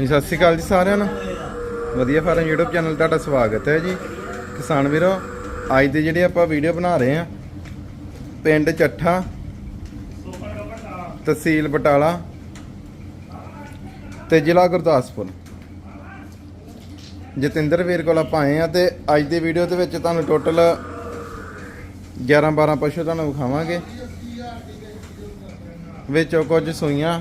ਜੀ ਸਤਿ ਸ਼੍ਰੀ ਅਕਾਲ ਜੀ ਸਾਰਿਆਂ ਨੂੰ। ਵਧੀਆ ਫਾਰਮ YouTube ਚੈਨਲ ਤੁਹਾਡਾ ਸਵਾਗਤ ਹੈ ਜੀ। ਕਿਸਾਨ ਵੀਰੋ, ਅੱਜ ਦੇ ਜਿਹੜੇ ਆਪਾਂ ਵੀਡੀਓ ਬਣਾ ਰਹੇ ਆ ਪਿੰਡ ਚੱਠਾ, ਤਹਿਸੀਲ ਬਟਾਲਾ ਤੇ ਜ਼ਿਲ੍ਹਾ ਗੁਰਦਾਸਪੁਰ। ਜਤਿੰਦਰ ਵੀਰ ਕੋਲ ਆਪਾਂ ਆਏ ਆ ਤੇ ਅੱਜ ਦੀ ਵੀਡੀਓ ਦੇ ਵਿੱਚ ਤੁਹਾਨੂੰ ਟੋਟਲ 11 12 ਪਸ਼ੂ ਤੁਹਾਨੂੰ ਵਿਖਾਵਾਂਗੇ। ਵਿੱਚੋਂ ਕੁਝ ਸੂਈਆਂ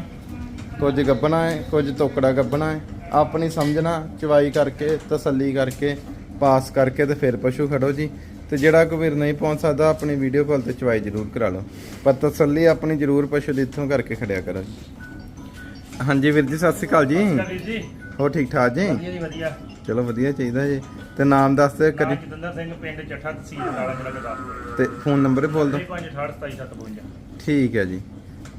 ਕੁਝ ਗੱਬਣਾ ਹੈ ਕੁਝ ਤੋਕੜਾ ਗੱਬਣਾ ਹੈ ਆਪਣੀ ਸਮਝਣਾ ਚਵਾਈ ਕਰਕੇ ਤਸੱਲੀ ਕਰਕੇ ਪਾਸ ਕਰਕੇ ਤੇ ਫਿਰ ਪਸ਼ੂ ਖੜੋ ਜੀ। ਤੇ ਜਿਹੜਾ ਕੋਈ ਵੀਰ ਨਹੀਂ ਪਹੁੰਚ ਸਕਦਾ ਆਪਣੀ ਵੀਡੀਓ ਕਾਲ ਤੇ ਚਵਾਈ ਜ਼ਰੂਰ ਕਰਾ ਲਓ। ਪਰ ਤਸੱਲੀ ਆਪਣੀ ਜ਼ਰੂਰ ਪਸ਼ੂ ਦੀ ਇੱਥੋਂ ਕਰਕੇ ਖੜਿਆ ਕਰੋ ਜੀ। ਹਾਂਜੀ ਵੀਰ ਜੀ ਸਤਿ ਸ਼੍ਰੀ ਅਕਾਲ ਜੀ। ਹੋ ਠੀਕ ਠਾਕ ਜੀ? ਵਧੀਆ ਜੀ ਵਧੀਆ। ਚਲੋ ਵਧੀਆ ਚਾਹੀਦਾ ਜੀ। ਤੇ ਨਾਮ ਦੱਸ ਦਿਓ ਨਾਮ ਕਰੀ ਜਤਿੰਦਰ ਸਿੰਘ ਪਿੰਡ ਚੱਠਾ ਤਹਿਸੀਲ ਬਟਾਲਾ ਜ਼ਿਲ੍ਹਾ ਗੁਰਦਾਸਪੁਰ। ਤੇ ਫੋਨ ਨੰਬਰ ਬੋਲ ਦਿਓ। 5682752 ਠੀਕ ਹੈ ਜੀ।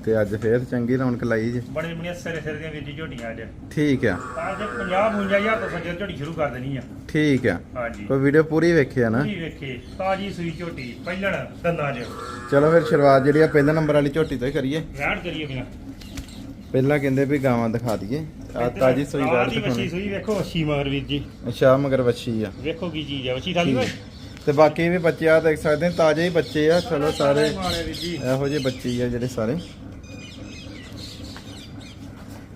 ਤੇ ਅੱਜ ਫੇਰ ਚੰਗੀ ਰੌਣਕ ਲਾਈ ਜੀ। ਬੜੀ ਬੜੀਆਂ ਸਿਰੇ ਸਿਰੇ ਦੀਆਂ ਵੀਰ ਜੀ ਝੋਟੀਆਂ ਅੱਜ। ਠੀਕ ਆ। ਅੱਜ 50 55000 ਤੋਂ ਸੱਜਰ ਝੋਟੀ ਸ਼ੁਰੂ ਕਰ ਦੇਣੀ ਆ। ਠੀਕ ਆ। ਹਾਂਜੀ। ਕੋਈ ਵੀਡੀਓ ਪੂਰੀ ਵੇਖਿਆ ਨਾ? ਜੀ ਵੇਖੇ। ਤਾਜੀ ਸੂਈ ਝੋਟੀ ਪਹਿਲਣ ਦੰਦਾਂ 'ਚ। ਚਲੋ ਫਿਰ ਸ਼ੁਰੂਆਤ ਜਿਹੜੀ ਆ ਪਹਿਲੇ ਨੰਬਰ ਵਾਲੀ ਝੋਟੀ ਤੋਂ ਹੀ ਕਰੀਏ। ਵੈੜ ਕਰੀਏ ਬਿਨਾ ਪਹਿਲਾਂ ਕਹਿੰਦੇ ਵੀ ਗਾਵਾਂ ਦਿਖਾ ਦਈਏ। ਆ ਤਾਜੀ ਸੂਈ ਵੈੜ ਦੀ ਵੱਛੀ ਦਿਖਾਉਣੀ। ਸੂਈ ਵੇਖੋ ਵੱਛੀ ਮਗਰ ਵੀਰ ਜੀ। ਅੱਛਾ ਮਗਰ ਵੱਛੀ ਆ। ਵੇਖੋ ਕੀ ਚੀਜ਼ ਆ ਵੱਛੀ ਖਾਲੀ ਓਏ ਤੇ ਬਾਕੀ ਵੀ ਬੱਚੇ ਆ ਦੇਖ ਸਕਦੇ ਆ ਤਾਜ਼ੇ ਹੀ ਬੱਚੇ ਆ। ਚਲੋ ਸਾਰੇ ਇਹੋ ਜਿਹੇ ਬੱਚੇ ਆ ਜਿਹੜੇ ਸਾਰੇ।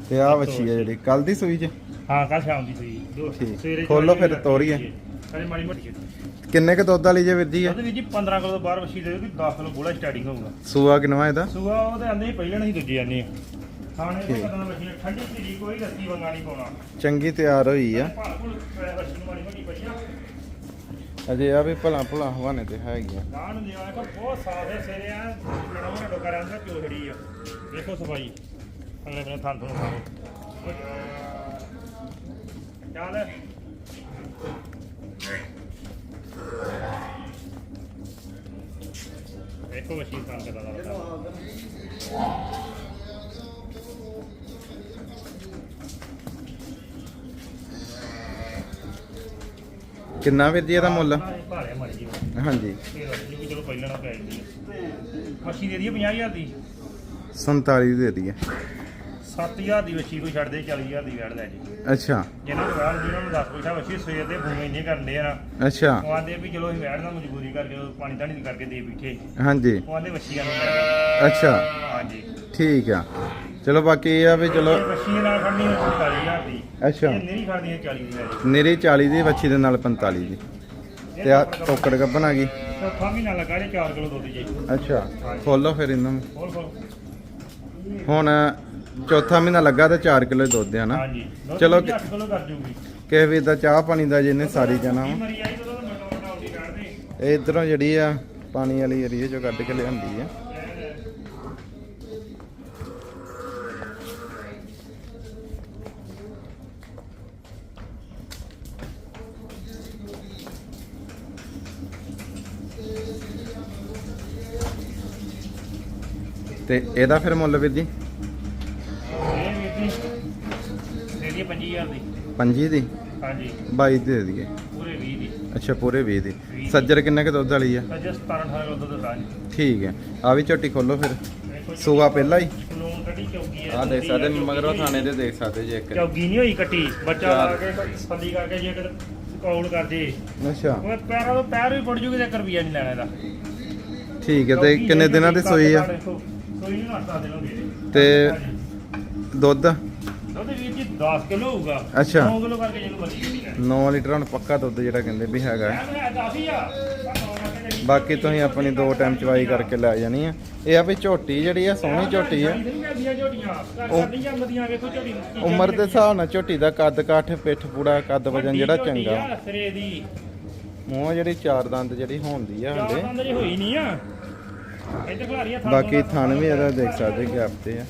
ਤੇ ਆ ਵੱਛੀ ਆ ਜਿਹੜੀ। ਕੱਲ ਦੀ ਸੂਈ ਚ? ਹਾਂ ਕੱਲ ਸ਼ਾਮ ਦੀ ਸੂਈ। ਦੋ ਠੀਕ। ਸਵੇਰੇ ਖੋਲੋ ਫਿਰ ਤੋਰੀਏ। ਅਰੇ ਮਾੜੀ ਮੋਟੀ। ਕਿੰਨੇ ਕ ਦੁੱਧ ਵਾਲੀ ਜੇ ਵੀਰ ਜੀ ਉਹਦੇ ਵੀਰ ਜੀ 15 ਕਿਲੋ ਤੋਂ ਬਾਹਰ ਵੱਛੀ ਦੇ ਕਿ 10 ਕਿਲੋ ਬੋਲਾ ਸਟਾਰਟਿੰਗ ਹੋਊਗਾ। ਸੂਆ ਕਿਨਵਾ ਇਹਦਾ? ਸੂਆ ਉਹਦੇ ਆਂਦੇ ਹੀ ਪਹਿਲਾਂ ਨਹੀਂ ਦੂਜੇ ਆਨੇ ਆ। ਖਾਣੇ ਤੋਂ ਠੀਕ। ਕਦਨ ਵੱਛੀ ਠੰਡੀ ਧੀਰੀ ਕੋਈ ਰੱਸੀ ਵੰਗਾ ਨਹੀਂ ਪਾਉਣਾ। ਚੰਗੀ ਤਿਆਰ ਹੋਈ ਆ। ਭਾਲ ਭੁਲ ਵੱਛੀ ਨੂੰ ਮਾੜੀ ਮੋਟੀ ਪਈ ਆ। ਅਜੇ ਆ ਵੀ ਭਲਾ ਭਲਾ ਹਵਾਨੇ ਤੇ ਹੈਗੀ ਆ। ਗਾਣ ਦੇ ਆ ਬਹੁਤ ਸਾਫ਼ ਹੈ ਸਿਰੇ ਆ ਲੜਾਉਣਾ ਡੋਕਾ ਰਹਿੰਦਾ ਕਿਉਂ ਖੜੀ ਆ। ਦੇਖੋ ਸਫ਼ਾਈ। ਅਗਲੇ ਬੰਨੇ ਥਾਂ ਤੋਂ ਚੱਲ। ਦੇਖੋ ਵੱਛੀ ਥਾਂ ਕਿਦਾਂ ਦਾ ਲੱਗਦਾ। ਕਿੰਨਾ ਵੀਰ ਜੀ ਇਹਦਾ ਮੁੱਲ? ਭਾਲੇ ਮਰ ਜੀ ਹਾਂਜੀ। ਇਹ ਚਲੋ ਪਹਿਲਾਂ ਨਾ ਪੈ ਜਾਂਦੀ ਮੱਛੀ ਦੇ ਦਈਏ 50000 ਦੀ? 47 ਦੇ ਦਈਏ। 7000 ਦੀ ਵੱਛੀ ਕੋਈ ਛੱਡ ਦੇ 40000 ਦੀ ਵੈੜ ਲੈ ਜੀ। ਅੱਛਾ। ਜਿਹਨਾਂ ਨੂੰ ਵੈੜ ਜਿਹਨਾਂ ਨੂੰ 10 ਪੈਸਾ ਵੱਛੀ ਸਵੇਰ ਦੇ ਫੋਨ ਇੰਨੇ ਕਰਦੇ ਆ। ਅੱਛਾ। ਉਹ ਆਂਦੇ ਵੀ ਚਲੋ ਅਸੀਂ ਵੈੜ ਨਾਲ ਮਜਬੂਰੀ ਕਰਕੇ ਉਹ ਪਾਣੀ ਧਾਣੀ ਕਰਕੇ ਦੇ ਬਿਠੇ ਹਾਂਜੀ। ਉਹ ਆਂਦੇ ਵੱਛੀਆਂ ਨੂੰ ਲੈ ਅੱਛਾ। ਹਾਂਜੀ। ਠੀਕ ਆ। ਚਲੋ ਬਾਕੀ ਇਹ ਆ ਵੀ ਚਲੋ ਵੱਛੀ ਨਾਲ ਖੜਨੀ ਹੈ 40000 ਦੀ। ਅੱਛਾ। ਇਹ ਨਹੀਂ ਖੜਨੀ ਹੈ 40 ਦੀ ਨੇਰੀ 40 ਦੀ ਵੱਛੀ ਦੇ ਨਾਲ 45 ਦੀ। ਤੇ ਆ ਟੋਕੜ ਗੱਬਨ ਆ ਗਈ। ਚੌਥਾ ਮਹੀਨਾ ਲੱਗਾ ਜੇ 4 ਕਿਲੋ ਦੁੱਧ ਜੀ। ਅੱਛਾ। ਖੋਲੋ ਫਿਰ ਇਹਨਾਂ। ਨੂੰ ਹੋਰ ਹੁਣ ਚੌਥਾ ਮਹੀਨਾ ਲੱਗਾ ਤੇ 4 ਕਿਲੋ ਦੁੱਧ ਆ ਨਾ। ਹਾਂਜੀ। ਚਲੋ ਵੀ 8 ਕਿਲੋ ਕਰ ਜੂਗੀ। ਕਿਸੇ ਵੀਰ ਦਾ ਚਾਹ ਪਾਣੀ ਦਾ ਜਿਹਨੇ ਸਾਰੀ ਜਾਣਾ ਵਾ। ਮਰੀ ਆਈ ਤਾਂ ਮਟਾ ਮਟਾ ਆਉਂਦੀ ਕੱਢਦੇ। ਇਹ ਇਧਰੋਂ ਜਿਹੜੀ ਆ ਪਾਣੀ ਵਾਲੀ ਏਰੀਆ ਚੋਂ ਕੱਢ ਕੇ ਲਿਆਂਦੀ ਆ। ਤੇ ਇਹਦਾ ਫਿਰ ਮੁੱਲ ਵੀਰ ਜੀ? 25000 ਦੀ। ਪੰਜੀ ਦੀ? ਹਾਂਜੀ। 22 ਦੀ ਦਈਏ ਪੂਰੇ 20 ਦੀ। ਅੱਛਾ ਪੂਰੇ 20 ਦੀ। ਸੱਜਰ ਕਿੰਨੇ ਕ ਦੁੱਧ ਵਾਲੀ ਆ? ਜਸ 17 18 ਕਿਲੋ ਦੁੱਧ ਦਾ ਠੀਕ ਹੈ ਆ ਵੀ ਝੋਟੀ ਖੋਲੋ ਫਿਰ। ਸੂਆ ਪਹਿਲਾਂ ਹੀ? ਆ ਦੇਖ ਸਕਦੇ ਮਗਰੋਂ ਥਾਣੇ ਦੇ ਦੇਖ ਸਕਦੇ ਜੇ ਇੱਕ। ਚੌਗੀ ਨਹੀਂ ਹੋਈ ਕੱਟੀ। ਬੱਚਾ। ਲਾ ਕੇ ਸੱਲੀ ਕਰਕੇ ਜੇ ਕਿਤੇ ਕੌਲ ਕਰ ਜੇ। ਅੱਛਾ। ਉਹ ਪੈਰਾਂ ਤੋਂ ਪੈਰ ਵੀ ਪੜ ਜੂਗੇ ਤੇ 1 ਰੁਪਿਆ ਨਹੀਂ ਲੈਣਾ ਇਹਦਾ। ਠੀਕ ਹੈ ਤੇ ਕਿੰਨੇ ਦਿਨਾਂ ਦੀ ਸੋਈ ਆ? ਸੂਈ ਨੂੰ ਹੱਥਾਂ ਦੇ ਲੋਗੇ ਤੇ ਦੁੱਧ? ਦੁੱਧ ਵੀਰ ਜੀ 10 ਕਿਲੋ ਹੋਊਗਾ। ਅੱਛਾ। 9 ਕਿਲੋ ਕਰਕੇ ਜਿਹਨੂੰ ਮਰਜ਼ੀ ਨਹੀਂ ਲੈਣਾ 9 ਲੀਟਰ ਹੁਣ ਪੱਕਾ ਦੁੱਧ ਜਿਹੜਾ ਕਹਿੰਦੇ ਵੀ ਹੈਗਾ। ਹੈ। ਮੈਂ 10 ਹੀ ਆ। ਪਰ ਨੌਂ ਕਰਕੇ ਜਿਹੜੀ- ਬਾਕੀ ਤੁਸੀਂ ਆਪਣੀ ਦੋ ਟਾਈਮ ਚਵਾਈ ਕਰਕੇ ਲੈ ਜਾਣੀ ਆ। ਇਹ ਆ ਵੀ ਝੋਟੀ ਜਿਹੜੀ ਆ ਸੋਹਣੀ ਝੋਟੀ ਆ। ਕੀ ਉਮਰ ਦੇ ਹਿਸਾਬ ਨਾਲ ਝੋਟੀ ਦਾ ਕੱਦ ਕਾਠ ਪਿੱਠ ਪੂੜਾ ਕੱਦ ਵਜਨ ਜਿਹੜਾ ਚੰਗਾ। ਮੂੰਹ ਜਿਹੜੀ ਚਾਰ ਦੰਦ ਜਿਹੜੀ ਹੁੰਦੀ ਆ ਹੰਦੇ। ਬਾਕੀ ਥਣ ਵੀ ਇਹਦਾ ਦੇਖ ਸਕਦੇ ਤੇ ਆ।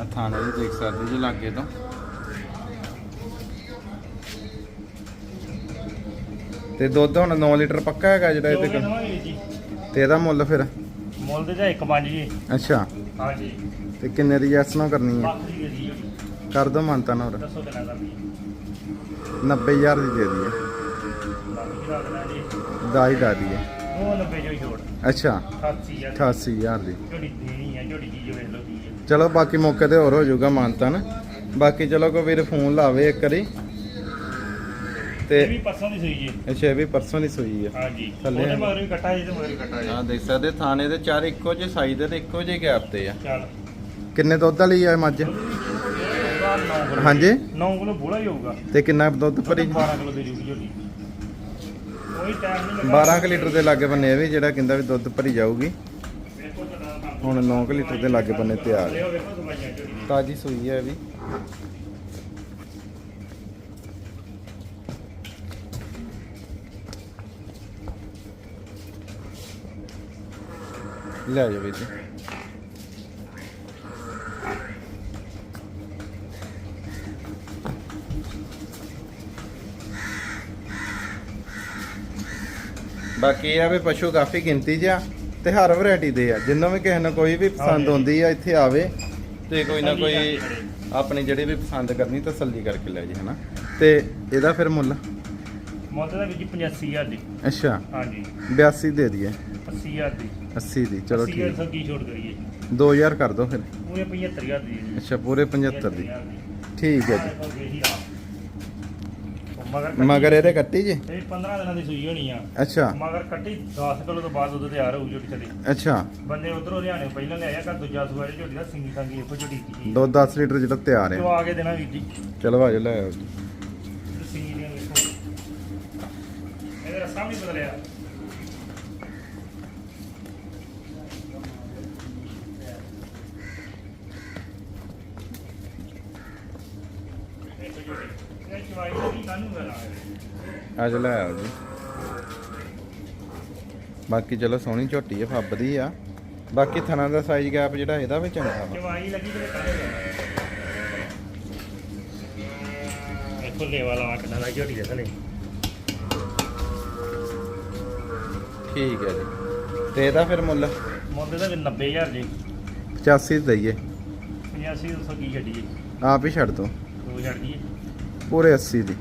ਆ ਥਾਣੇ ਵੀ ਦੇਖ ਸਕਦੇ ਜੀ ਲਾਗੇ ਤੋਂ। ਤੇ ਦੁੱਧ ਹੁਣ 9 ਲੀਟਰ ਪੱਕਾ ਹੈਗਾ ਜਿਹੜਾ ਇਹਦੇ ਕੋਲ? ਤੇ ਇਹਦਾ ਮੁੱਲ ਫਿਰ? ਮੁੱਲ ਦੇ ਜਾਂ ਇੱਕ ਪੰਜ ਜੀ। ਅੱਛਾ। ਹਾਂਜੀ। ਤੇ ਕਿੰਨੇ ਦੀ ਐਸ ਨਾ ਕਰਨੀ ਹੈ? ਬਾਕੀ ਦੀ ਜੀ। ਕਰ ਦੋ ਮੰਨਤਾ ਨਾ ਹੋਰ। ਦੱਸੋ ਕਿੰਨਾ ਕਰਨੀ 90000 ਦੀ ਦੇ ਦਈਏ। ਜੀ ਦਾਈ ਦਾਦੀ ਹੈ। 290 ਜੋ ਛੋੜ। ਅੱਛਾ। 88 ਆ 88000 ਦੀ। ਝੋਟੀ ਦੇਣੀ ਆ ਝੋਟੀ ਚੀਜ਼ ਵੇਖ ਲਓ ਕੀ ਹੈ ਚਲੋ ਬਾਕੀ ਮੌਕੇ ਤੇ ਹੋਰ ਹੋ ਜਾਊਗਾ ਮਾਨਤਾ ਨਾ। ਬਾਕੀ ਚਲੋ ਕੋਈ ਵੀਰ ਫੋਨ ਲਾਵੇ ਇੱਕ ਵਾਰੀ। ਤੇ ਇਹ ਵੀ ਪਰਸੋਂ ਦੀ ਸੂਈ ਜੀ ਅੱਛਾ ਇਹ ਵੀ ਪਰਸੋਂ ਦੀ ਸੂਈ ਹੈ ਹਾਂਜੀ। ਥੱਲੇ ਉਹਦੇ। ਮਗਰ ਵੀ ਕੱਟਾ ਜੀ ਤੇ ਮਗਰ ਵੀ ਕੱਟਾ ਜੀ। ਹਾਂ ਦੇਖ ਸਕਦੇ ਥਾਣੇ ਦੇ ਚਾਰ ਇੱਕੋ ਜਿਹੇ ਸਾਈਜ਼ ਦੇ ਤੇ ਇੱਕੋ ਜਿਹੇ ਗੈਪ ਤੇ ਆ। ਚੱਲ। ਕਿੰਨੇ ਦੁੱਧ ਵਾਲੀ ਆ ਇਹ ਮੱਝ? ਹਾਂਜੀ। 9 ਕਿਲੋ ਬੋਲਾ ਹੀ ਹੋਊਗਾ। ਤੇ ਕਿੰਨਾ ਦੁੱਧ ਭਰੀ? 12 ਕਿਲੋ ਦੇ ਜੂਗੀ ਝੋਟੀ ਕੋਈ ਟਾਈਮ ਨਹੀਂ ਲੱਗਾ 12 ਕੁ ਲੀਟਰ ਦੇ ਲਾਗੇ ਬੰਨੇ ਇਹ ਵੀ, ਜਿਹੜਾ ਕਹਿੰਦਾ ਵੀ ਦੁੱਧ ਭਰੀ ਜਾਊਗੀ। ਹੁਣ 9 ਕੁ ਲੀਟਰ ਦੇ ਲਾਗੇ ਬੰਨੇ ਤਿਆਰ ਤਾਜੀ ਸੂਈ ਹੈ ਵੀ। ਲੈ ਜਾਓ ਵੀਰ ਜੀ। ਬਾਕੀ ਇਹ ਆ ਵੀ ਪਸ਼ੂ ਕਾਫੀ ਗਿਣਤੀ 'ਚ ਆ ਤੇ ਹਰ ਵੈਰਾਈਟੀ ਦੇ ਆ। ਜਿੰਨੂੰ ਵੀ ਕਿਸੇ ਨੂੰ ਕੋਈ ਵੀ ਪਸੰਦ। ਆਉਂਦੀ ਆ ਇੱਥੇ ਆਵੇ ਤੇ ਕੋਈ ਨਾ ਕੋਈ ਆਪਣੀ ਜਿਹੜੀ ਵੀ ਪਸੰਦ ਕਰਨੀ ਤਸੱਲੀ ਕਰਕੇ ਲੈ ਜੀ ਹਨਾ? ਤੇ ਇਹਦਾ ਫਿਰ ਮੁੱਲ? ਮੁੱਲ ਦਾ ਵੀ ਜੀ 85000 ਦੀ। ਅੱਛਾ। ਹਾਂਜੀ। 82 ਦੇ ਦਈਏ। 80000 ਦੀ। 80 ਦੀ ਚਲੋ 80000 ਠੀਕ ਛੋਟ ਕਰੀਏ। 2000 ਕਰ ਦੋ ਫਿਰ। ਪੂਰੇ 75000 ਦੀ। ਜੀ ਅੱਛਾ ਪੂਰੇ 75 ਦੀ। ਠੀਕ ਹੈ ਜੀ। ਮਗਰ ਕੱਟੀ- ਮਗਰ ਇਹਦੇ ਕੱਟੀ ਜੀ? ਇਹ 15 ਦਿਨਾਂ ਦੀ ਸੂਈ ਹੋਣੀ ਆ। ਅੱਛਾ। ਮਗਰ ਕੱਟੀ 10 ਕਿਲੋ ਤੋਂ ਬਾਅਦ ਦੁੱਧ ਤਿਆਰ ਹੋਊ ਝੋਟੀ ਥੱਲੇ ਅੱਛਾ। ਬੰਦੇ ਉਧਰੋਂ ਲਿਆਣੇ ਪਹਿਲਾਂ ਲਿਆਇਆ ਘਰ ਦੂਜਾ ਸੂਆ ਝੋਟੀ ਦਾ ਸਿੰਗੀ ਸੰਗੀ ਇੱਕੋ ਝੋਟੀ ਕੀ ਦੋ 10 ਲੀਟਰ ਜਿਹੜਾ ਤਿਆਰ ਜੋ ਹੈ ਆ ਕੇ ਦੇਣਾ ਵੀਰ ਜੀ। ਚਲੋ ਆਜੋ ਲੈ ਆਓ। ਜੀ ਸਿੰਗੀ ਦੀਆਂ ਵੇਖੋ। ਇਹਦਾ ਰਸਾ ਵੀ ਬਦਲਿਆ ਦੇਖੋ ਝੋਟੀ ਇਹ ਚਵਾਈ ਲੱਗੀ ਕਾਨੂੰ ਆਜੋ ਲੈ ਆਓ ਜੀ। ਬਾਕੀ ਚਲੋ ਸੋਹਣੀ ਝੋਟੀ ਹੈ ਫੱਬਦੀ ਆ। ਬਾਕੀ ਥਣਾ ਦਾ ਸਾਈਜ਼ ਗੈਪ ਜਿਹੜਾ ਇਹਦਾ ਵੀ ਚੰਗਾ ਵਾ। ਚਵਾਈ ਲੱਗੀ ਤੇ ਕਾਨੂੰ ਦੇਖੋ ਲੇਵਾ ਲਾ ਕਿੰਨਾ ਦਾ ਝੋਟੀ ਦੇ ਥਲੇ। ਠੀਕ ਹੈ ਜੀ। ਤੇ ਇਹਦਾ ਫਿਰ ਮੁੱਲ? ਮੁੱਲ ਦਾ ਵੀ 90000 ਜੀ। 85 ਦਈਏ। 85 200 ਕੀ ਛੱਡੀਏ। ਆਪ ਹੀ ਛੱਡ ਦੋ। ਦੋ ਛੱਡ ਦਈਏ। ਪੂਰੇ 80 ਦੀ।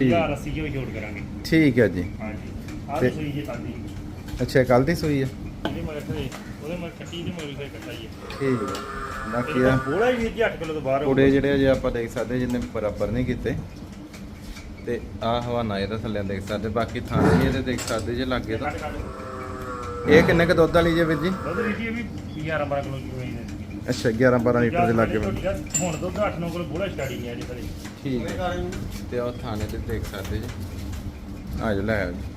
ਠੀਕ। 1080 ਜੋ ਛੋੜ ਕਰਾਂਗੇ। ਠੀਕ ਹੈ ਜੀ। ਹਾਂਜੀ। ਆਹ ਤੇ- ਸੂਈ ਜੀ ਤਾਂਦੀ ਅੱਛਾ ਕੱਲ ਦੀ ਸੂਈ ਹੈ ਇਹਦੇ ਮਗਰ ਤੇ ਉਹਦੇ ਮਗਰ ਕੱਟੀ ਦੇ ਮਗਰ ਫਿਰ ਕੱਟਾ ਹੀ ਹੈ ਠੀਕ ਹੈ। ਬਾਕੀ ਆ ਬੋਲਾ ਹੀ ਵੀਰ ਜੀ 8 ਕਿਲੋ ਤੋਂ ਬਾਹਰ ਕੁੜੇ ਜਿਹੜੇ ਅਜੇ ਆਪਾਂ ਦੇਖ ਸਕਦੇ ਜਿੰਨੇ ਬਰਾਬਰ ਨਹੀਂ ਕੀਤੇ। ਤੇ ਆਹ ਹਵਾਨਾ ਇਹਦਾ ਥੱਲੇ ਦੇਖ ਸਕਦੇ ਬਾਕੀ ਥਾਣੇ ਵੀ ਇਹਦੇ ਦੇਖ ਸਕਦੇ ਜੇ ਲੱਗੇ ਤਾਂ। ਇਹ ਕਿੰਨੇ ਕ ਦੁੱਧ ਵਾਲੀ ਜੇ ਵੀਰ ਜੀ? ਦੁੱਧ ਵੀਰ ਜੀ ਇਹ ਵੀ 11 12 ਕਿਲੋ ਦੀ ਅੱਛਾ 11 12 ਲੀਟਰ ਦੇ ਲੱਗੇ ਬੰਦੇ। ਹੁਣ ਦੁੱਧ 8 9 ਕਿਲੋ ਬੋਲਾ ਸਟਾਰਟਿੰਗ ਹੈ ਜੀ ਥਲੇ ਠੀਕ ਹੈ। ਤੇ ਉਹ ਥਾਣੇ ਤੇ ਦੇਖ ਸਕਦੇ ਜੀ। ਆ ਜਾ ਲੈ ਆਓ ਜੀ।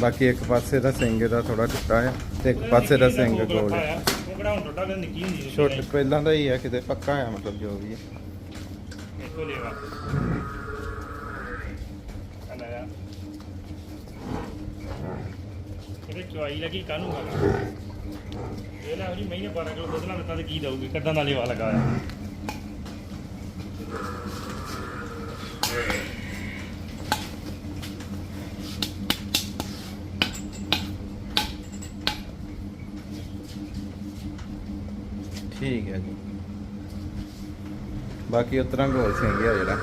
ਬਾਕੀ ਇੱਕ ਪਾਸੇ ਦਾ ਸਿੰਘ ਦਾ ਥੋੜਾ ਟੁੱਟਾ ਆ ਤੇ ਇੱਕ ਪਾਸੇ ਦਾ ਸਿੰਘ ਗੋਲ ਹੈ ਉਹ ਕਿਹੜਾ ਹੁਣ ਟੁੱਟਾ ਕਿ ਨਿੱਕੀ ਹੁੰਦੀ ਸੀ ਛੋਟੇ ਪਹਿਲਾਂ ਦਾ ਹੀ ਆ ਕਿਤੇ ਪੱਕਾ ਆ ਮਤਲਬ ਜੋ ਵੀ ਹੈ ਇੱਕੋ ਲੇਵਾ ਇਹਦੇ ਚੁਆਈ ਲੱਗੀ ਕਾਹਨੂੰ ਗਾ ਇਹ ਲੈ ਜੀ ਮਹੀਨੇ 12 ਕਿਲੋ ਦੁੱਧ ਨਾਲ ਦਿੱਤਾ ਤੇ ਕੀ ਦਊਗੀ ਕੱਦਾਂ ਦਾ ਲੇਵਾ ਲਗਾ ਆ ਠੀਕ ਹੈ ਜੀ। ਬਾਕੀ ਉਤਰਾ ਗੋਲ ਸਿੰਘ ਆ ਜਿਹੜਾ।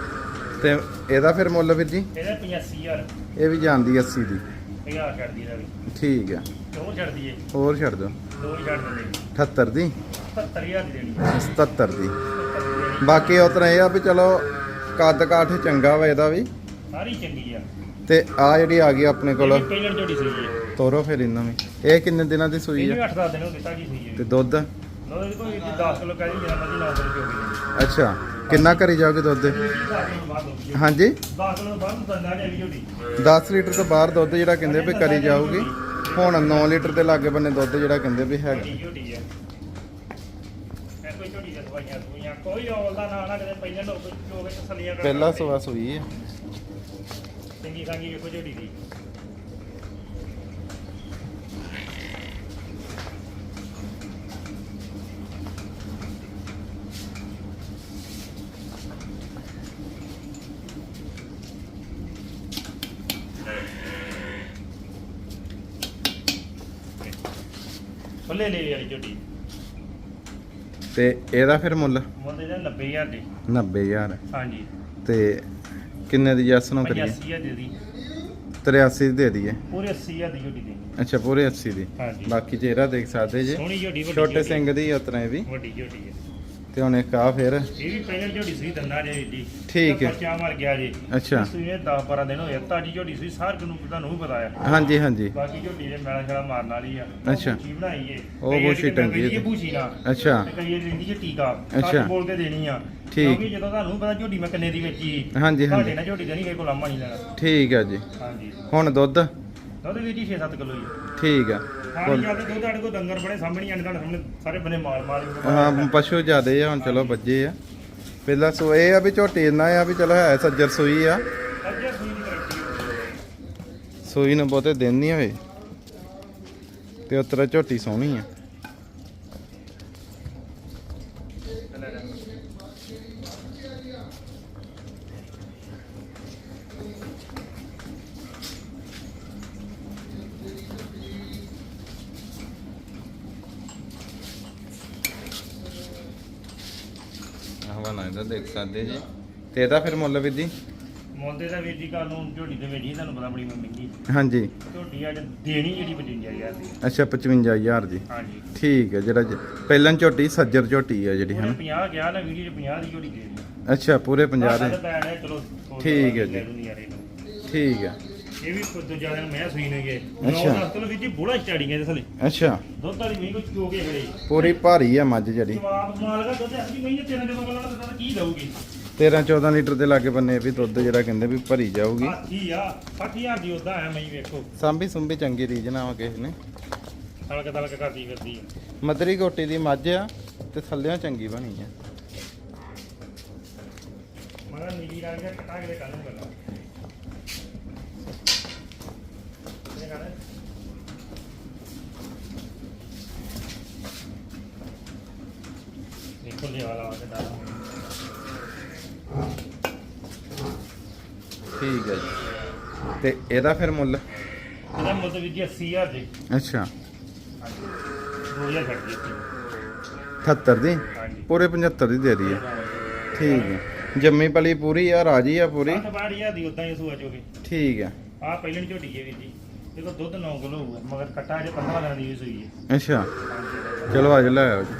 ਤੇ ਇਹਦਾ ਫਿਰ ਮੁੱਲ ਵੀਰ ਜੀ? ਇਹਦਾ 85000 ਇਹ ਵੀ ਜਾਂਦੀ 80 ਦੀ। 1000 ਛੱਡਦੀ ਦਾ ਵੀ। ਠੀਕ ਆ ਦੋ ਛੱਡ ਦਈਏ। ਹੋਰ ਛੱਡ ਦਿਓ। ਦੋ ਹੀ ਛੱਡ ਦਿੰਦੇ 78 ਦੀ। 70000 ਦੀ ਦੇਣੀ। ਹੈ 77 ਦੀ। 77 ਦੀ ਦੇਣੀ। ਬਾਕੀ ਉਤਰਾ ਇਹ ਆ ਵੀ ਚਲੋ ਕੱਦ ਕਾਠ ਚੰਗਾ ਵਾ ਇਹਦਾ ਵੀ। ਸਾਰੀ ਚੰਗੀ ਆ। ਤੇ ਆ ਜਿਹੜੀ ਆ ਗਈ ਆਪਣੇ ਕੋਲ। ਇਹ ਪਹਿਲਾਂ ਝੋਟੀ ਸੂਈ ਹੈ ਤੋਰੋ ਫਿਰ ਇਹਨਾਂ ਵੀ। ਇਹ ਕਿੰਨੇ ਦਿਨਾਂ ਦੀ ਸੂਈ ਇਹ ਆ 8-10 ਦਿਨ ਹੋ ਗਏ ਤਾਂ ਸੂਈ ਦੁੱਧ? ਲੋ ਇਹ ਕੋਈ 10 ਕਿਲੋ ਕਹਿ ਦੀ ਜਿਹੜਾ ਮਰਜ਼ੀ 9 ਕਿਲੋ ਚੋਗੀ ਅੱਛਾ। ਕਿੰਨਾ ਕਰੀ ਜਾਓਗੇ ਦੁੱਧ? ਦੇ? ਹਾਂਜੀ। 10 ਕਿਲੋ ਬਾਅਦ ਤਾਂ ਨਾ ਜਾਈ ਝੋਟੀ 10 ਲੀਟਰ ਤੋਂ ਬਾਹਰ ਦੁੱਧ ਜਿਹੜਾ ਕਹਿੰਦੇ ਵੀ ਕਰੀ ਜਾਊਗੀ। ਹੁਣ 9 ਲੀਟਰ ਦੇ ਲਾਗੇ ਬੰਨੇ ਦੁੱਧ ਜਿਹੜਾ ਕਹਿੰਦੇ ਵੀ ਹੈਗਾ। ਵੱਡੀ ਝੋਟੀ ਹੈ ਇਹ ਕੋਈ ਝੋਟੀ ਦੇ ਦਵਾਈਆਂ ਦਵਾਈਆਂ ਕੋਈ ਔਲ ਦਾ ਨਾ ਨਾ ਕਿਤੇ ਪਹਿਲਾਂ ਲੋਕ ਲੋਕ ਤਸਲੀਆਂ ਕਰ ਪਹਿਲਾ ਸਵਾ ਸੂਈ ਹੈ ਚੰਗੀ ਸੰਗੀ ਵੇਖੋ ਝੋਟੀ ਦੀ। ਖੁੱਲੇ ਲੈ ਵਾਲੀ ਝੋਟੀ। ਤੇ ਇਹਦਾ ਫਿਰ ਮੁੱਲ? ਮੁੱਲ ਇਹਦਾ 90000 ਦੀ। 90000 ਹਾਂਜੀ। ਤੇ ਕਿੰਨੇ ਦੀ ਜੈਸ ਨੂੰ ਕਰੀਏ? 85000 ਦੇ ਦੀ। 83 ਦੀ ਦੇ ਦਈਏ। ਪੂਰੇ 80000 ਦੀ ਝੋਟੀ ਦੇਣੀ ਅੱਛਾ ਪੂਰੇ 80 ਦੀ। ਹਾਂਜੀ। ਬਾਕੀ ਚਿਹਰਾ ਦੇਖ ਸਕਦੇ ਜੇ। ਸੋਹਣੀ ਝੋਟੀ ਵੱਡੀ ਛੋਟੇ ਝੋਟੀ। ਸਿੰਘ ਦੀ ਉਤਰੇ ਵੀ। ਵੱਡੀ ਝੋਟੀ ਹੈ। ਤੇ ਹੁਣ ਇੱਕ ਆ ਫਿਰ। ਇਹ ਵੀ ਪਹਿਲਾਂ ਝੋਟੀ ਸੂਈ ਦੰਦਾ ਜੇ ਜੀ ਠੀਕ ਹੈ। ਬੱਚਾ ਮਰ ਗਿਆ ਜੀ। ਅੱਛਾ। ਸੂਈ 10 12 ਦਿਨ ਹੋਏ ਤਾਜੀ ਝੋਟੀ ਸੂਈ ਸਾਰ ਨੂੰ ਤੁਹਾਨੂੰ ਵੀ ਪਤਾ ਆ। ਹਾਂਜੀ ਹਾਂਜੀ। ਬਾਕੀ ਝੋਟੀ ਦੇ ਮੈਲਾ ਛੜਾ ਮਾਰਨ ਵਾਲੀ ਆ। ਅੱਛਾ। ਬੂਛੀ ਬਣਾਈ ਏ। ਉਹ ਕਈ ਵਾਰੀ ਬੂਛੀ ਕਿਤੇ ਟੰਗੀ। ਏ ਬੂਛੀ ਨਾਲ ਅੱਛਾ। ਤੇ ਕਈ ਵਾਰੀ ਰਹਿੰਦੀ ਹੈ ਟੀਕਾ ਅੱਛਾ। ਸੱਚ ਬੋਲ ਕੇ ਦੇਣੀ ਆ। ਠੀਕ। ਕਿਉਂਕਿ ਜਦੋਂ ਤੁਹਾਨੂੰ ਪਤਾ ਝੋਟੀ ਮੈਂ ਕਿੰਨੇ ਦੀ ਵੇਚੀ ਹਾਂਜੀ ਤੁਹਾਡੇ ਹਾਂਜੀ ਨਾਲ ਝੋਟੀ ਦੇਣੀ ਕਿਸੇ ਕੋਲ ਲਾਮਾ ਨਹੀਂ ਲੈਣਾ। ਠੀਕ ਹੈ ਜੀ। ਹਾਂਜੀ। ਹੁਣ ਦੁੱਧ? ਦੁੱਧ ਵੀ ਜੀ 6-7 ਕਿਲੋ ਹੀ ਠੀਕ ਆ। ਹਾਂ ਜੀ ਜਾਂਦੇ ਦੁੱਧ ਸਾਡੇ ਕੋਲ ਡੰਗਰ ਬੜੇ ਸਾਹਮਣੇ ਆਣੇ ਤੁਹਾਡੇ ਸਾਹਮਣੇ ਸਾਰੇ ਬੰਨੇ ਮਾਲ ਮਾਲ ਹੀ ਹਾਂ ਪਸ਼ੂ ਜ਼ਿਆਦੇ ਆ ਹੁਣ ਚਲੋ ਬੱਜੇ ਆ। ਪਹਿਲਾਂ ਸੋ ਇਹ ਆ ਵੀ ਝੋਟੀ ਇੰਨਾ ਆ ਵੀ ਚਲੋ ਹੈ ਸੱਜਰ ਸੂਈ ਆ। ਸੂਈ ਨੂੰ ਬਹੁਤੇ ਦਿਨ ਨਹੀਂ ਹੋਏ। ਤੇ ਉਤਰਾ ਝੋਟੀ ਸੋਹਣੀ ਆ। ਇਹਦਾ ਦੇਖ ਸਕਦੇ ਜੀ। ਤੇ ਇਹਦਾ ਫਿਰ ਮੁੱਲ ਵੀ ਜੀ? ਮੁੰਡੇ ਦਾ ਵੀਰ ਜੀ ਕੱਲ ਨੂੰ ਝੋਟੀ ਤੇ ਵੇਚੀ ਤੁਹਾਨੂੰ ਪਤਾ ਬੜੀ ਮਹਿੰਗੀ ਹਾਂਜੀ। ਝੋਟੀ ਅੱਜ ਦੇਣੀ ਜਿਹੜੀ 55000 ਦੀ। ਅੱਛਾ 55000 ਜੀ ਹਾਂਜੀ। ਠੀਕ ਹੈ ਜਿਹੜਾ ਜ- ਪਹਿਲਾਂ ਝੋਟੀ ਸੱਜਰ ਝੋਟੀ ਆ ਜਿਹੜੀ ਹਨ? 50 ਗਿਆ ਨਾ ਵੀਡੀਓ 'ਚ 50 ਦੀ ਝੋਟੀ ਦੇ ਅੱਛਾ ਪੂਰੇ 50 ਆਹ ਦੇ। ਹੈ, ਚਲੋ ਠੀਕ ਹੈ ਜੀ। ਠੀਕ ਹੈ। ਇਹ ਵੀ ਖੁਦ ਦੂਜਾ ਦਿਨ ਮੈਂ ਸੂਈ ਨੇ ਗਏ। ਅੱਛਾ। 9 10 ਕਿਲੋ ਵੀਰ ਜੀ ਬੋਲਾ ਚੜੀ ਗਏ ਥਲੇ। ਅੱਛਾ। ਦੁੱਧ ਵਾਲੀ ਮਹੀਂ ਕੋ ਚੋ ਕੇ ਖੜੇ। ਪੂਰੀ ਭਾਰੀ ਆ ਮੱਝ ਜਿਹੜੀ। ਜਵਾਬ ਮਾਲਗਾ ਦੁੱਧ ਅਸਲੀ ਮਹੀਂ ਤੇਰੇ ਦੇ ਮਗਰ ਵਾਲਾ ਤਾਂ ਕੀ ਦਊਗੀ? 13 14 ਲੀਟਰ ਦੇ ਲਾਗੇ ਬੰਨੇ ਵੀ ਦੁੱਧ ਜਿਹੜਾ ਕਹਿੰਦੇ ਵੀ ਭਰੀ ਜਾਊਗੀ। ਹਾਥੀ ਆ 60000 ਦੀ ਉਦਾਂ ਹੈ ਮਹੀਂ ਵੇਖੋ। ਸਾਂਭੀ ਸੁੰਭੀ ਚੰਗੀ ਰੀਜ ਨਾ ਹੋ ਕਿਸੇ ਨੇ। ਤਲਕ ਤਲਕ ਕਰਦੀ ਫਿਰਦੀ ਆ। ਮਦਰੀ ਗੋਟੀ ਦੀ ਮੱਝ ਆ ਤੇ ਥੱਲਿਆਂ ਚੰਗੀ ਬਣੀ ਆ। ਮਗਰ ਨੀਲੀ ਰੰਗ ਦਾ ਕਟਾ ਕੇ ਕੱਲ ਨੂੰ। ਹੈ। ਲੈ ਆ ਕੇ ਠੀਕ ਹੈ ਜੀ। ਤੇ ਇਹਦਾ ਫਿਰ ਮੁੱਲ? ਇਹਦਾ ਮੁੱਲ ਵੀ ਜੀ 80000 ਜੀ। ਅੱਛਾ। 2000 ਛੱਡ ਦਿੱਤੀ 78 ਦੀ? ਪੂਰੇ 75 ਦੀ ਦੇ ਦਈਏ। ਠੀਕ ਹੈ। ਜੰਮੀ ਪਲੀ ਪੂਰੀ ਆ ਰਾਜੀ ਆ ਪੂਰੀ? ਅੱਠ ਬਾੜ ਹਜ਼ਾਰ ਦੀ ਉਦਾਂ ਹੀ ਸੂਆ ਚੋਗੇ ਠੀਕ ਹੈ। ਆ ਪਹਿਲਾਂ ਝੋਟੀ ਹੈ ਵੀਰ ਜੀ। ਦੇਖੋ ਦੁੱਧ 9 ਕਿਲੋ ਹੋਊਗਾ ਮਗਰ ਕੱਟਾ ਜੇ 15 ਦਿਨਾਂ ਦੀ ਵੀ ਸੂਈ ਹੈ। ਅੱਛਾ। ਚਲੋ ਲੈ ਆਓ ਜੀ।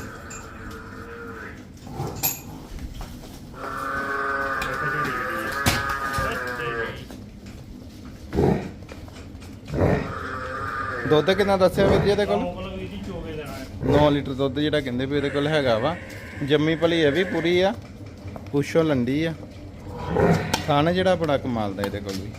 ਹੈ ਦੁੱਧ ਕਿੰਨਾ ਦੱਸਿਆ ਵੀਰ ਜੀ ਇਹਦੇ ਕੋਲ? ਨੌ ਕਿਲੋ ਵੀਰ ਜੀ ਚੋਗੇ ਦੇਣਾ ਹੈ। 9 ਲੀਟਰ ਦੁੱਧ ਜਿਹੜਾ ਕਹਿੰਦੇ ਵੀ ਇਹਦੇ ਕੋਲ ਹੈਗਾ ਵਾ। ਜੰਮੀ ਭਲੀ ਇਹ ਵੀ ਪੂਰੀ ਆ ਪੁੱਛੋ ਲੰਡੀ ਆ। ਖਾਣਾ ਜਿਹੜਾ ਬੜਾ ਕਮਾਲ ਦਾ ਇਹਦੇ ਕੋਲ ਵੀ।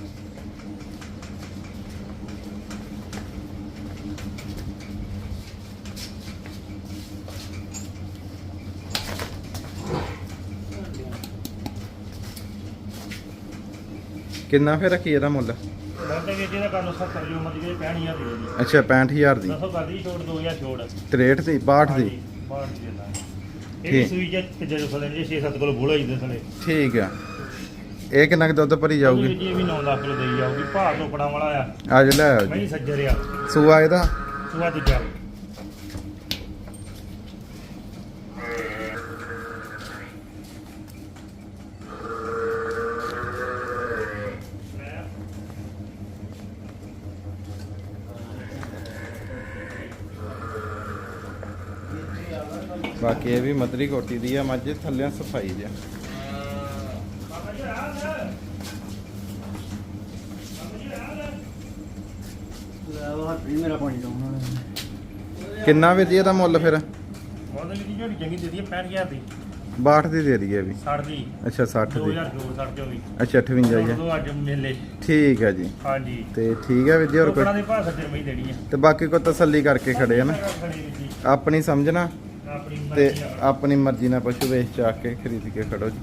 ਕਿੰਨਾ ਫਿਰ ਰੱਖੀ ਇਹਦਾ ਮੁੱਲ? ਬੰਦੇ ਵੀਰ ਜੀ ਦਾ ਕਰ ਲੋ 70 ਜੋ ਮਰਜ਼ੀ ਦੇ 65000 ਦੇ ਦਿਓ ਜੀ ਅੱਛਾ 65000 ਦੀ। ਦੱਸੋ ਕਰਦੀ ਛੋੜ 2000 ਛੋੜ 63 ਦੀ 62 ਦੀ? ਇਹ। ਸੂਈ ਜੇ ਜਦੋਂ ਫਲੇ ਜੇ 6-7 ਕਿਲੋ ਬੋਲਾ ਹੀ ਦੇ ਥਲੇ ਠੀਕ ਆ। ਇਹ ਕਿੰਨਾ ਕੁ ਦੁੱਧ ਭਰੀ ਜਾਊਗੀ? ਜੀ ਵੀ 9 ਲੱਖ ਕਿਲੋ ਦੇਈ ਜਾਊਗੀ ਭਾਰ ਟੋਕੜਾ ਵਾਲਾ ਆ। ਲੈ ਆਓ ਮੈਂ ਸੱਜਰ ਆ। ਸੂਆ ਇਹਦਾ? ਸੁਆ ਦੂਜਾ। ਬਾਕੀ ਇਹ ਵੀ ਮਦਰੀ ਕੋਟੀ ਦੀ ਆ ਮੱਝ ਥੱਲਿਆਂ ਸਫ਼ਾਈ ਜਿਆ ਬਾਬਾ ਜੀ ਆ। ਲੈ ਬਾਬਾ ਜੀ ਆ ਲੈ ਮੇਰਾ ਪਾਣੀ ਲਾਉਣਾ ਕਿੰਨਾ ਵੀਰ ਜੀ ਇਹਦਾ ਮੁੱਲ ਫਿਰ? ਮੋਦਲ ਦੀ ਜਿਹੜੀ ਚੰਗੀ ਦੇ ਦੀ 65000 ਦੀ। 62 ਦੀ ਦੇ ਦਈਏ ਵੀ। 60 ਦੀ। ਅੱਛਾ 60 ਦੀ 2000 ਜੋ 60 ਜੋ ਵੀ ਅੱਛਾ 58 ਜੀ ਦੋ ਅੱਜ ਮੇਲੇ। ਠੀਕ ਹੈ ਜੀ। ਹਾਂਜੀ। ਤੇ ਠੀਕ ਹੈ ਵੀਰ ਜੀ ਹੋਰ ਕੋਈ? ਦੇ ਭਾਅ ਸੱਜਰ ਮਈ ਦੇਣੀ ਆ। ਤੇ ਬਾਕੀ ਕੋਈ ਤਸੱਲੀ ਕਰਕੇ ਖੜੇ ਆ ਨਾ? ਖੜੀ ਵੀ ਜੀ, ਆਪਣੀ ਸਮਝਣਾ ਤੇ ਆਪਣੀ ਮਰਜ਼ੀ ਨਾਲ ਪਸ਼ੂ ਵੇਚ ਚਾਕ ਕੇ ਖਰੀਦ ਕੇ ਖੜੋ ਜੀ।